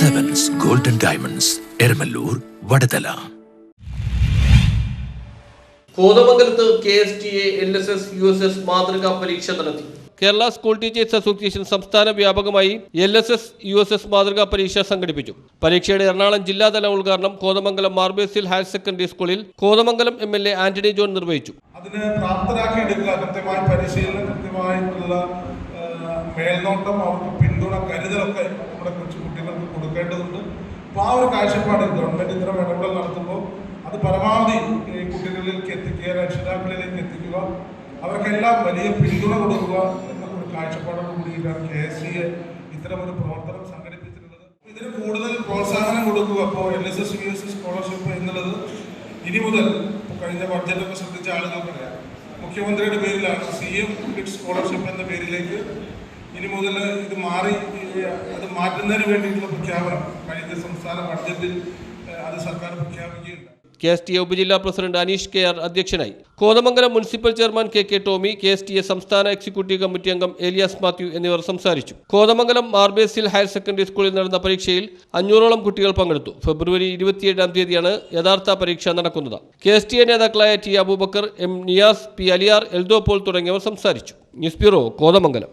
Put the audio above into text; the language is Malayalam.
ഡയമണ്ട്സ് എരമല്ലൂർ വടതല കോതമംഗലത്ത് K S T A N S S U S S മാതൃകാ പരീക്ഷ നടത്തി. കേരള സ്കൂൾ ടീച്ചേഴ്സ് അസോസിയേഷൻ സംസ്ഥാന വ്യാപകമായി L S S U S S മാതൃകാ പരീക്ഷ സംഘടിപ്പിച്ചു. പരീക്ഷയുടെ എറണാകുളം ജില്ലാതല ഉദ്ഘാടനം കോതമംഗലം മാർബേസിൽ ഹയർ സെക്കൻഡറി സ്കൂളിൽ Kothamangalam M L A Antony John നിർവഹിച്ചു. അതിന് പ്രാപ്തരാക്കി എടുക്കുക കൃത്യമായ പരിശീലനം കൃത്യമായിട്ടുള്ള മേൽനോട്ടം അവർക്ക് പിന്തുണ കരുതലൊക്കെ നമ്മുടെ കൊച്ചു കുട്ടികൾക്ക് കൊടുക്കേണ്ടതുണ്ട്. അപ്പോൾ ആ ഒരു കാഴ്ചപ്പാടിൽ ഗവൺമെന്റ് ഇത്തരം ഇടപെടൽ നടത്തുമ്പോൾ അത് പരമാവധി ഈ കുട്ടികളിലേക്ക് എത്തിക്കുക രക്ഷിതാക്കളിലേക്ക് എത്തിക്കുക അവർക്കെല്ലാം വലിയ പിന്തുണ കൊടുക്കുക എന്നുള്ള ഒരു കാഴ്ചപ്പാടോട് കൂടിയിട്ടാണ് കെ എസ് സി ഇത്തരം ഒരു പ്രവർത്തനം സംഘടിപ്പിച്ചിട്ടുള്ളത്. ഇതിന് കൂടുതൽ പ്രോത്സാഹനം കൊടുക്കുക. അപ്പോൾ L S S U S S scholarship എന്നുള്ളത് ഇനി മുതൽ കഴിഞ്ഞ ബഡ്ജറ്റൊക്കെ ശ്രദ്ധിച്ച ആളുകൾക്കറിയാം മുഖ്യമന്ത്രിയുടെ പേരിലാണ് സി എം കിഡ് സ്കോളർഷിപ്പ് എന്ന പേരിലേക്ക് ഇനി മുതൽ ഇത് മാറി അത് മാറ്റുന്നതിന് വേണ്ടിയിട്ടുള്ള പ്രഖ്യാപനം കഴിഞ്ഞ സംസ്ഥാന ബഡ്ജറ്റിൽ അത് സർക്കാർ പ്രഖ്യാപിക്കുകയുണ്ടായി. കെ എസ് ടി എ ഉപജില്ലാ പ്രസിഡന്റ് അനീഷ് കെ ആർ അധ്യക്ഷനായി. Kothamangalam municipal chairman K K Tomy K S T A സംസ്ഥാന എക്സിക്യൂട്ടീവ് കമ്മിറ്റി അംഗം ഏലിയാസ് മാത്യു എന്നിവർ സംസാരിച്ചു. കോതമംഗലം മാർബേസിൽ ഹയർ സെക്കൻഡറി സ്കൂളിൽ നടന്ന പരീക്ഷയിൽ അഞ്ഞൂറോളം കുട്ടികൾ പങ്കെടുത്തു. ഫെബ്രുവരി ഇരുപത്തിയേഴാം തീയതിയാണ് യഥാർത്ഥ പരീക്ഷ നടക്കുന്നത്. കെ എസ് ടി എ നേതാക്കളായ T Aboobacker M Niyas P Aliyar Eldho Paul തുടങ്ങിയവർ സംസാരിച്ചു. News bureau Kothamangalam.